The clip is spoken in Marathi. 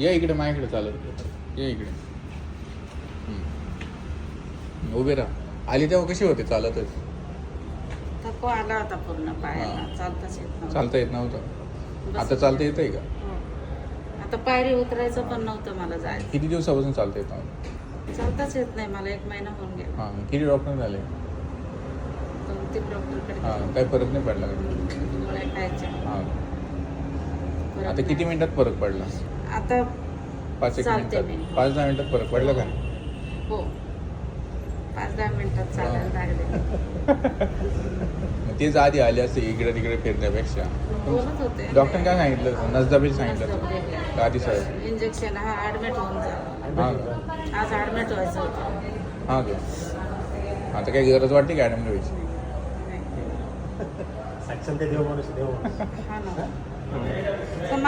या इकडे माझ्याकडे चालत या इकडे. उभे राहा. आली तेव्हा कशी होते? चालतच. थकवा आला होता पूर्ण पायाला. हा. चालताच येत नव्हतं. चालता येत नव्हतं. आता चालता येतंय का? हो. आता पायरी उतरायचं पण नव्हतं मला जायचं. किती दिवसापासून चालता येत नव्हतं? चालताच येत नाही. मला एक महिना होऊन गेला. हां किती डॉक्टर झाले? दोन तीन डॉक्टरकडे हां. काही फरक नाही पडला का? गोळ्या खायच्या हां. आता किती. मिनिटात फरक पडला? आता पाच एक चालते मिनिटात. मी. पाच दहा मिनिटात फरक पडला का हो. पाच दहा मिनिटात चालायला लागले. मग तेच आधी आले असते इकडे तिकडे फिरण्यापेक्षा बोलत होते. डॉक्टर काय सांगितलं? नसदाबीज सांगितलं. होतं. का आधी साहेब इंजेक्शन हा ऍडमिट होऊन जा हां. का आज ऍडमिट व्हायचं होतं. हां का? आता काही गरज वाटते का ॲडमिट व्हायची? नाही. साक्षात ते देव माणूस देव माणूस. हा ना. पण